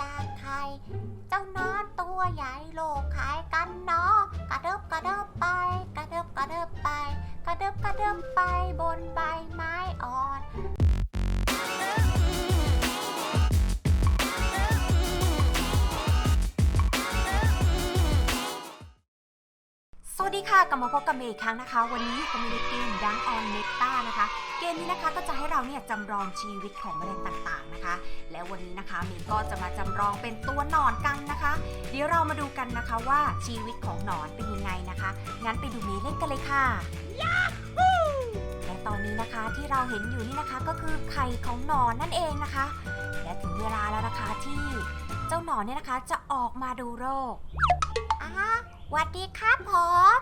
จากไทย เจ้านอนตัวใหญ่โลกขายกันเนาะกระเดิบกระเดิบไป กระเดิบกระเดิบไป กระเดิบกระเดิบไปบนใบไม้อ่อน วัสดีค่ะกลับมาพบกับเมย์อีกครั้งนะคะ วันนี้ก็มีในเกมดังออนเนต้านะคะ เกมนี้นะคะก็จะให้เราเนี่ยจำลองชีวิตของแมลงต่างๆนะคะ และวันนี้นะคะเมย์ก็จะมาจำลองเป็นตัวหนอนกันนะคะ เดี๋ยวเรามาดูกันนะคะว่าชีวิตของหนอนเป็นยังไงนะคะ งั้นไปดูเมย์เล่นกันเลยค่ะและตอนนี้นะคะที่เราเห็นอยู่นี่นะคะก็คือไข่ของหนอนนั่นเองนะคะ และถึงเวลาแล้วนะคะที่เจ้าหนอนเนี่ยนะคะจะออกมาดูโรคอ้า สวัสดีครับผม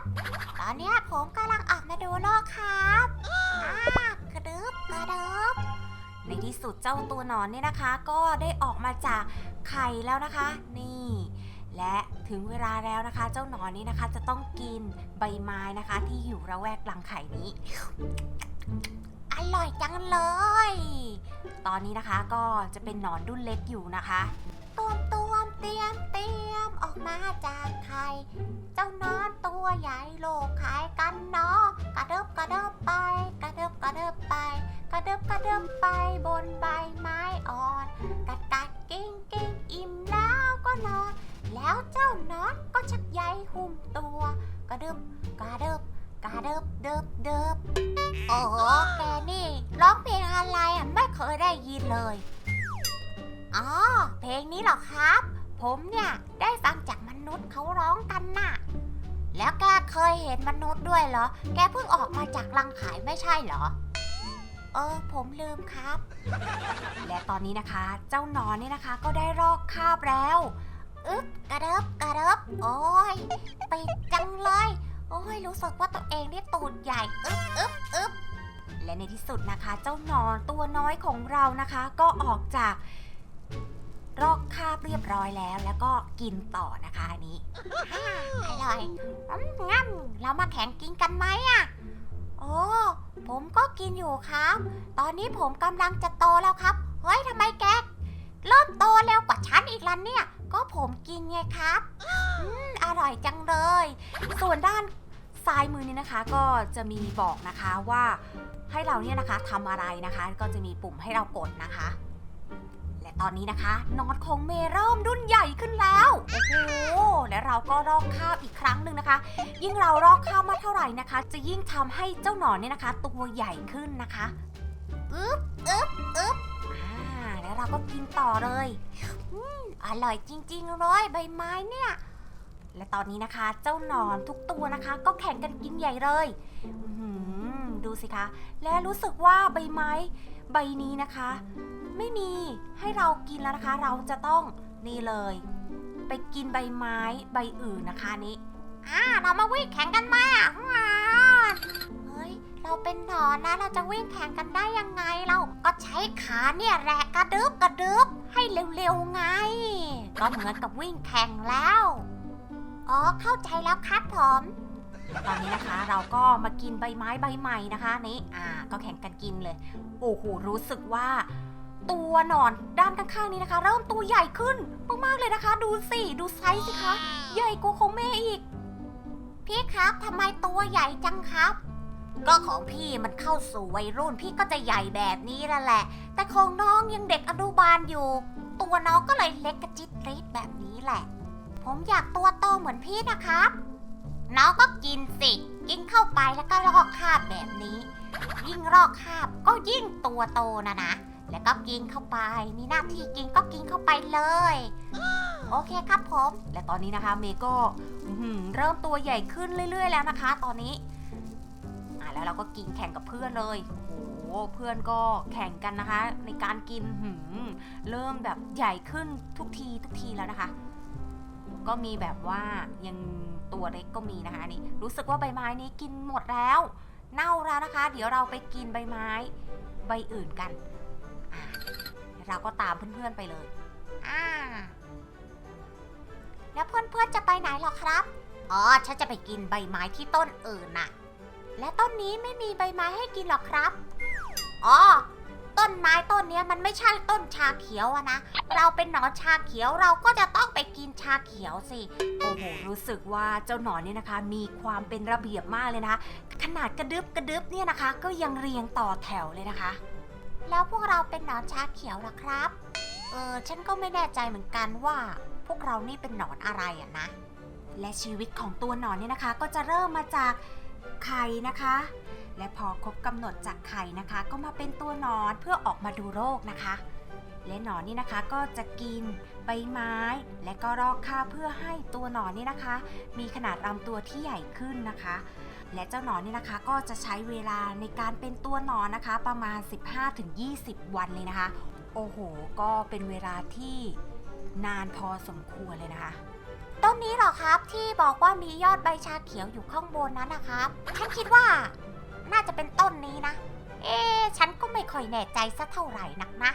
ตอนนี้ผมกำลังออกมาดูโลกครับอ่ากระดึบกระดึบในที่สุดเจ้าตัวหนอนเนี่ยนะคะ ก็ได้ออกมาจากไข่แล้วนะคะ นี่ และถึงเวลาแล้วนะคะ เจ้าหนอนนี้นะคะ จะต้องกินใบไม้นะคะ ที่อยู่ระแวกรังไข่นี้ อร่อยจังเลย ตอนนี้นะคะก็จะเป็นหนอนดุ้นเล็กอยู่นะคะต้วมต้วมเตียมเตียม ออกมาจากไข่เจ้านอนตัวใหญ่โลกขายกันเนาะกระเดิบกระเดิบไป กระเดิบกระเดิบไป กระเดิบกระเดิบไปบนใบไม้อ่อน กัดกัดกิ้งกิ้งอิ่มแล้วก็นอน แล้วเจ้านอนก็ชักใยหุ้มตัว กระเดิบกระเดิบกระเดิบเดิบเดิบโอ้โหแกนี่ร้องเพลงอะไรอะไม่เคยได้ยินเลยอ๋อเพลงนี้หรอครับ ผมเนี่ยได้ฟังจากมนุษย์เขาร้องกันน่ะ แล้วแกเคยเห็นมนุษย์ด้วยเหรอ แกเพิ่งออกมาจากรังไข่ไม่ใช่เหรอ เออ ผมลืมครับ และตอนนี้นะคะ เจ้าหนอนเนี่ยนะคะ ก็ได้รอกคาบแล้วอึ๊บกระเดิบกระเดิบโอ้ยปิดจังเลย โอ้ยรู้สึกว่าตัวเองนี่ตูดใหญ่อึ๊บอึ๊บอึ๊บและในที่สุดนะคะ เจ้าหนอนตัวน้อยของเรานะคะ ก็ออกจาก รอกคาบเรียบร้อยแล้ว แล้วก็กินต่อนะคะอันนี้อร่อยงั้นเรามาแข่งกินกันไหมอะโอ้ผมก็กินอยู่ครับ ตอนนี้ผมกำลังจะโตแล้วครับ เฮ้ยทำไมแกเริ่มโตเร็วกว่าฉันอีกลันเนี่ย ก็ผมกินไงครับอืมอร่อยจังเลย ส่วนด้านซ้ายมือนี้นะคะก็จะมีบอกนะคะว่าให้เราเนี่ยนะคะทำอะไรนะคะ ก็จะมีปุ่มให้เรากดนะคะ และตอนนี้นะคะนอนของเมย์เริ่มรุ่นใหญ่ขึ้นแล้ว โอ้โห และเราก็รอกข้าวอีกครั้งหนึ่งนะคะ ยิ่งเรารอกข้าวมากเท่าไหร่นะคะ จะยิ่งทำให้เจ้าหนอนเนี่ยนะคะ ตัวใหญ่ขึ้นนะคะอึ๊บอึ๊บอึ๊บอ่าแล้วเราก็กินต่อเลยอืมอร่อยจริงๆเลยใบไม้เนี่ย และตอนนี้นะคะ เจ้าหนอนทุกตัวนะคะ ก็แข่งกันกินใหญ่เลยอื้อหือดูสิคะ และรู้สึกว่าใบไม้ใบนี้นะคะ ไม่มีให้เรากินแล้วนะคะ เราจะต้องนี่เลย ไปกินใบไม้ใบอื่นนะคะนี้อ่าเรามาวิ่งแข่งกันไหมอะเฮ้ยเราเป็นหนอนนะเราจะวิ่งแข่งกันได้ยังไงเราก็ใช้ขาเนี่ยแรกกระดึบกระดึบให้เร็วๆไง ก็เหมือนกับวิ่งแข่งแล้วอ๋อเข้าใจแล้วครับผมตอนนี้นะคะเราก็มากินใบไม้ใบใหม่นะคะนี่อ่า ก็แข่งกันกินเลย โอ้โหรู้สึกว่า ตัวหนอนด้านข้างๆนี้นะคะ เริ่มตัวใหญ่ขึ้นมากๆเลยนะคะ ดูสิดูไซส์สิคะ ใหญ่กว่าของเมย์อีก พี่ครับทำไมตัวใหญ่จังครับ ก็ของพี่มันเข้าสู่วัยรุ่นพี่ก็จะใหญ่แบบนี้แล้วแหละ แต่ของน้องยังเด็กอนุบาลอยู่ ตัวน้องก็เลยเล็กกระจิตริดแบบนี้แหละ ผมอยากตัวโตเหมือนพี่นะครับ น้องก็กินสิ กินเข้าไปแล้วก็ลอกคราบแบบนี้ ยิ่งลอกคราบก็ยิ่งตัวโตนะนะ แล้วก็กินเข้าไป มีหน้าที่กินก็กินเข้าไปเลย โอเคครับผม และตอนนี้นะคะเมย์ก็เริ่มตัวใหญ่ขึ้นเรื่อย ๆ แล้วนะคะ ตอนนี้อะแล้วเราก็กินแข่งกับเพื่อนเลยโอ้โหเพื่อนก็แข่งกันนะคะ ในการกินหืมเริ่มแบบใหญ่ขึ้นทุกทีทุกทีแล้วนะคะ ก็มีแบบว่ายังตัวเล็กก็มีนะคะนี่รู้สึกว่าใบไม้นี้กินหมดแล้ว เน่าแล้วนะคะ เดี๋ยวเราไปกินใบไม้ใบอื่นกัน เราก็ตามเพื่อนๆไปเลยอ่าแล้วเพื่อนๆจะไปไหนหรอครับ อ๋อ ฉันจะไปกินใบไม้ที่ต้นอื่นน่ะ และต้นนี้ไม่มีใบไม้ให้กินหรอครับ อ๋อ ต้นไม้ต้นนี้มันไม่ใช่ต้นชาเขียวอะนะ เราเป็นหนอนชาเขียวเราก็จะต้องไปกินชาเขียวสิ โอ้โห รู้สึกว่าเจ้าหนอนเนี่ยนะคะ มีความเป็นระเบียบมากเลยนะคะ ขนาดกระดึบกระดึบเนี่ยนะคะ ก็ยังเรียงต่อแถวเลยนะคะ แล้วพวกเราเป็นหนอนชาเขียวหรอครับ เออฉันก็ไม่แน่ใจเหมือนกันว่า พวกเรานี่เป็นหนอนอะไรอะนะ และชีวิตของตัวหนอนเนี่ยนะคะ ก็จะเริ่มมาจากไข่นะคะ และพอครบกำหนดจากไข่นะคะ ก็มาเป็นตัวหนอนเพื่อออกมาดูโรคนะคะ และหนอนนี่นะคะก็จะกินใบไม้ และก็รอกข้าวเพื่อให้ตัวหนอนนี่นะคะ มีขนาดลำตัวที่ใหญ่ขึ้นนะคะ และเจ้าหนอนนี่นะคะก็จะใช้เวลาในการเป็นตัวหนอนนะคะ ประมาณ 15-20 วันเลยนะคะ โอ้โห ก็เป็นเวลาที่นานพอสมควรเลยนะคะต้นนี้หรอครับที่บอกว่ามียอดใบชาเขียวอยู่ข้างบนนั้นนะครับฉันคิดว่าน่าจะเป็นต้นนี้นะ เอ๊ฉันก็ไม่ค่อยแน่ใจสักเท่าไหร่นักนะ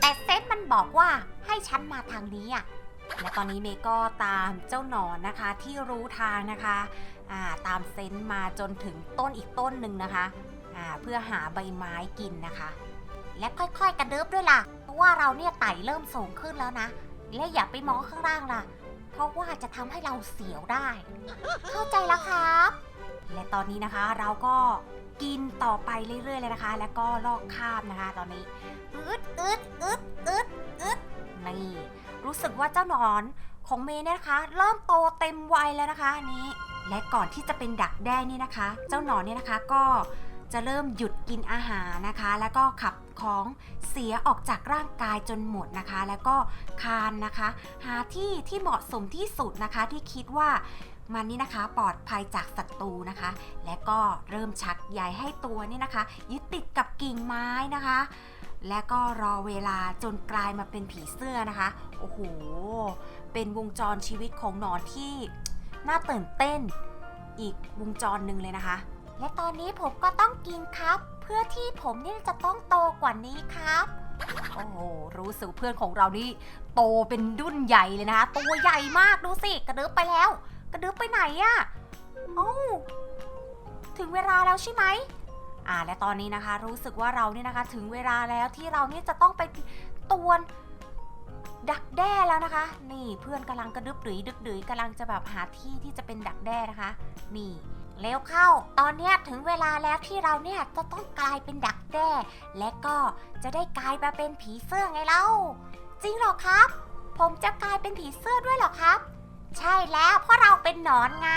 แต่เซนมันบอกว่าให้ฉันมาทางนี้อะ และตอนนี้เมย์ก็ตามเจ้าหนอนนะคะที่รู้ทางนะคะาตามเซนส์มาจนถึงต้นอีกต้นหนึ่งนะคะเพื่อหาใบไม้กินนะคะ และค่อยๆ กระเดิบด้วยล่ะ เพราะว่าเราเนี่ยไต่เริ่มสูงขึ้นแล้วนะ และอย่าไปมองข้างล่างล่ะ เพราะว่าจะทำให้เราเสียวได้ เข้าใจแล้วครับ และตอนนี้นะคะเราก็กินต่อไปเรื่อยๆเลยนะคะ แล้วก็ลอกคาบนะคะ ตอนนี้อึดอึดอึดอึดอึดนี่ รู้สึกว่าเจ้าหนอนของเมย์เนี่ยนะคะ เริ่มโตเต็มวัยแล้วนะคะอันนี้ และก่อนที่จะเป็นดักแด้นี่นะคะ เจ้าหนอนเนี่ยนะคะก็จะเริ่มหยุดกินอาหารนะคะ แล้วก็ขับของเสียออกจากร่างกายจนหมดนะคะ แล้วก็คานนะคะ หาที่ที่เหมาะสมที่สุดนะคะที่คิดว่ามันนี่นะคะปลอดภัยจากศัตรูนะคะ และก็เริ่มชักใยให้ตัวนี่นะคะ ยึดติดกับกิ่งไม้นะคะ และก็รอเวลาจนกลายมาเป็นผีเสื้อนะคะ โอ้โห เป็นวงจรชีวิตของหนอนที่น่าตื่นเต้น อีกวงจรหนึ่งเลยนะคะ และตอนนี้ผมก็ต้องกินครับ เพื่อที่ผมนี่จะต้องโตกว่านี้ครับ โอ้โห รู้สึกเพื่อนของเรานี่โตเป็นดุ้นใหญ่เลยนะคะ ตัวใหญ่มากดูสิกระดึบไปแล้ว กระดึบไปไหนอะเอ้าถึงเวลาแล้วใช่ไหม อ่าและตอนนี้นะคะ รู้สึกว่าเราเนี่ยนะคะถึงเวลาแล้วที่เราเนี่ยจะต้องไปตวนดักแด้แล้วนะคะ นี่เพื่อนกำลังกระดึบหรือดึกดือยกำลังจะแบบหาที่ที่จะเป็นดักแด้นะคะ นี่เร็วเข้า ตอนเนี้ยถึงเวลาแล้วที่เราเนี่ยจะต้องกลายเป็นดักแด้ และก็จะได้กลายมาเป็นผีเสื้อไงเล่า จริงหรอครับ ผมจะกลายเป็นผีเสื้อด้วยหรอครับ ใช่แล้วเพราะเราเป็นหนอนไง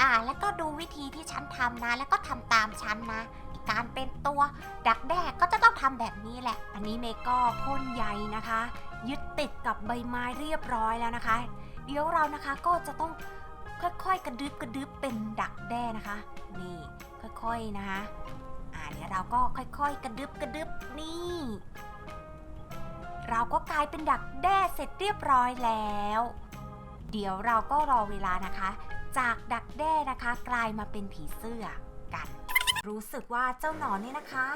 อ่าแล้วก็ดูวิธีที่ฉันทำนะ แล้วก็ทำตามฉันนะ การเป็นตัวดักแด้ก็จะต้องทำแบบนี้แหละ อันนี้เมย์ก็พ่นใยนะคะ ยึดติดกับใบไม้เรียบร้อยแล้วนะคะ เดี๋ยวเรานะคะก็จะต้องค่อยๆ กระดึบกระดึบเป็นดักแด้นะคะ นี่ ค่อยๆนะคะอ่าเดี๋ยวเราก็ค่อยๆ กระดึบกระดึบนี่ เราก็กลายเป็นดักแด้เสร็จเรียบร้อยแล้ว เดี๋ยวเราก็รอเวลานะคะ จากดักแด้นะคะ กลายมาเป็นผีเสื้อกัน รู้สึกว่าเจ้าหนอนนี่นะคะ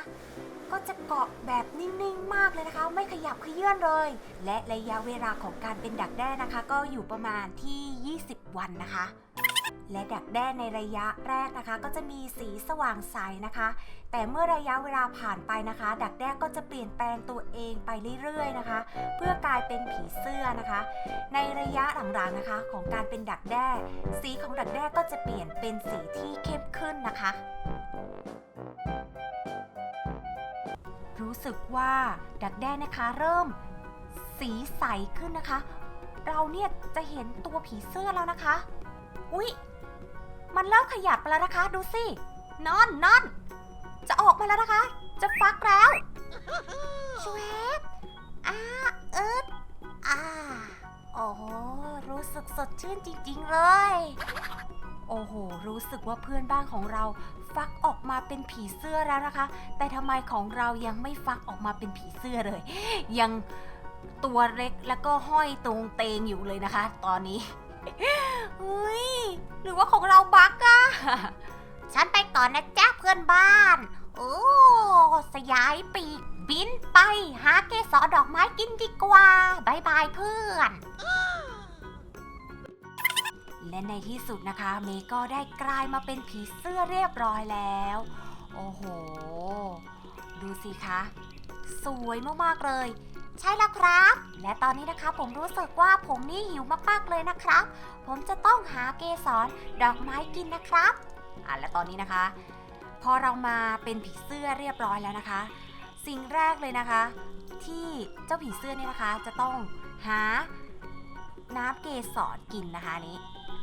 ก็จะเกาะแบบนิ่งๆมากเลยนะคะ ไม่ขยับเขยื่อนเลย และระยะเวลาของการเป็นดักแด้นะคะ ก็อยู่ประมาณที่ 20 วันนะคะ และดักแด้ในระยะแรกนะคะ ก็จะมีสีสว่างใสนะคะ แต่เมื่อระยะเวลาผ่านไปนะคะ ดักแด้ก็จะเปลี่ยนแปลงตัวเองไปเรื่อยๆนะคะ เพื่อกลายเป็นผีเสื้อนะคะ ในระยะหลังๆนะคะ ของการเป็นดักแด้ สีของดักแด้ก็จะเปลี่ยนเป็นสีที่เข้มขึ้นนะคะ รู้สึกว่าดักแด้นะคะเริ่มสีใสขึ้นนะคะ เราเนี่ยจะเห็นตัวผีเสื้อแล้วนะคะ อุ๊ย มันเริ่มขยับแล้วนะคะ ดูสินอนนอนจะออกมาแล้วนะคะ จะฟักแล้วชวบอ่าเอิดอ่าโอ้โหรู้สึกสดชื่นจริง ๆ เลย โอ้โห รู้สึกว่าเพื่อนบ้านของเราฟักออกมาเป็นผีเสื้อแล้วนะคะ แต่ทำไมของเรายังไม่ฟักออกมาเป็นผีเสื้อเลย ยังตัวเล็กแล้วก็ห้อยตรงเตงอยู่เลยนะคะ ตอนนี้ เฮ้ยหรือว่าของเราบักอะฉันไปก่อนนะจ๊ะเพื่อนบ้าน โอ้สยายปีกบินไปหาเกสรดอกไม้กินดีกว่าบายบายเพื่อน และในที่สุดนะคะ เมย์ก็ได้กลายมาเป็นผีเสื้อเรียบร้อยแล้ว โอ้โห ดูสิคะ สวยมากๆเลย ใช่แล้วครับ และตอนนี้นะคะผมรู้สึกว่าผมนี่หิวมากๆเลยนะครับ ผมจะต้องหาเกสรดอกไม้กินนะครับอะและตอนนี้นะคะ พอเรามาเป็นผีเสื้อเรียบร้อยแล้วนะคะ สิ่งแรกเลยนะคะ ที่เจ้าผีเสื้อเนี่ยนะคะ จะต้องหาน้ำเกสรกินนะคะนี้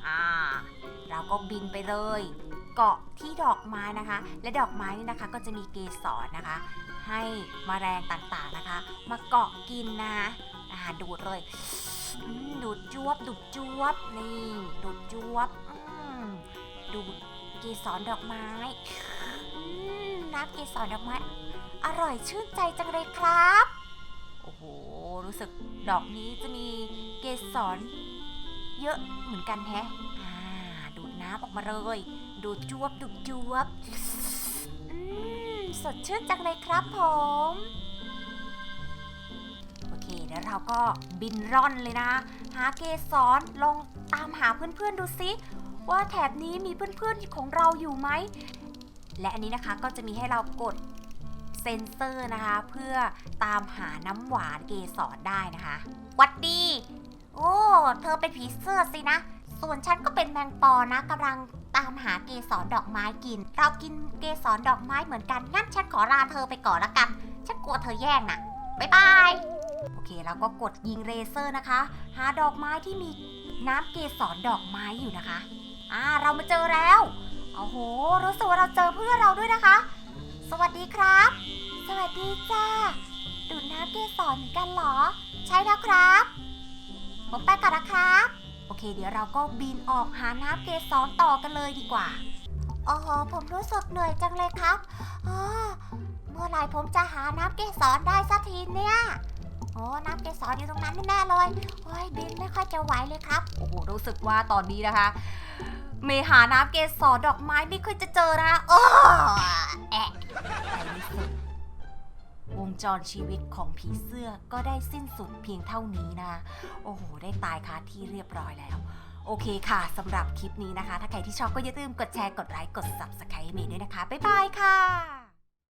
อ่าเราก็บินไปเลย เกาะที่ดอกไม้นะคะ และดอกไม้นี่นะคะก็จะมีเกสรนะคะ ให้มแมลงต่างๆนะคะ มาเกาะกินนะอ่าดูดเลยดูดจวบดูดจวบนี่ดูดจวบดูดเกสรดอกไม้น้ำเกสรดอกไม้ อร่อยชื่นใจจังเลยครับ โอ้โห รู้สึกดอกนี้จะมีเกสรเยอะเหมือนกันแฮะดูดน้ำออกมาเลย ดูดจวบดูดจวบอืม สดชื่นจังเลยครับผม โอเคเดี๋ยวเราก็บินร่อนเลยนะ หาเกสรลองตามหาเพื่อนๆดูซิ ว่าแถบนี้มีเพื่อนๆของเราอยู่ไหม และอันนี้นะคะก็จะมีให้เรากดเซ็นเซอร์นะคะ เพื่อตามหาน้ำหวานเกสรได้นะคะวัดดี โอ้ เธอเป็นผีเสื้อสินะ ส่วนฉันก็เป็นแมงปอนะกำลัง ตามหาเกสรดอกไม้กิน เรากินเกสรดอกไม้เหมือนกัน งั้นฉันขอลาเธอไปก่อนละกัน ฉันกลัวเธอแย่งนะบ๊ายบาย โอเคเราก็กดยิงเรเซอร์นะคะ หาดอกไม้ที่มีน้ำเกสรดอกไม้อยู่นะคะ อ่าเรามาเจอแล้ว โอ้โห รู้สึกว่าเราเจอเพื่อนเราด้วยนะคะ สวัสดีครับ สวัสดีจ้าดูดน้ำเกสรเหมือนกันเหรอ ใช่แล้วครับ ผมไปก่อนนะครับ โอเค เดี๋ยวเราก็บินออกหาน้ำเกสรต่อกันเลยดีกว่าโอ้โหผมรู้สึกเหนื่อยจังเลยครับอเมื่อไหร่ผมจะหาน้ำเกสรได้สักทีเนี่ยโอ้น้ำเกสรอยู่ตรงนั้นแน่เลยโอ้ยบินไม่ค่อยจะไหวเลยครับ โอ้โห รู้สึกว่าตอนนี้นะคะ เมหาน้ำเกสรดอกไม้ไม่ค่อยจะเจอนะคะโอ้แอะในที่สุด วงจรชีวิตของผีเสื้อก็ได้สิ้นสุดเพียงเท่านี้นะ โอ้โห ได้ตายคาที่เรียบร้อยแล้ว โอเคค่ะสำหรับคลิปนี้นะคะ ถ้าใครที่ชอบก็อย่าลืมกดแชร์ กดไลค์ กด subscribe ให้เมย์ด้วยนะคะ บ๊ายบายค่ะ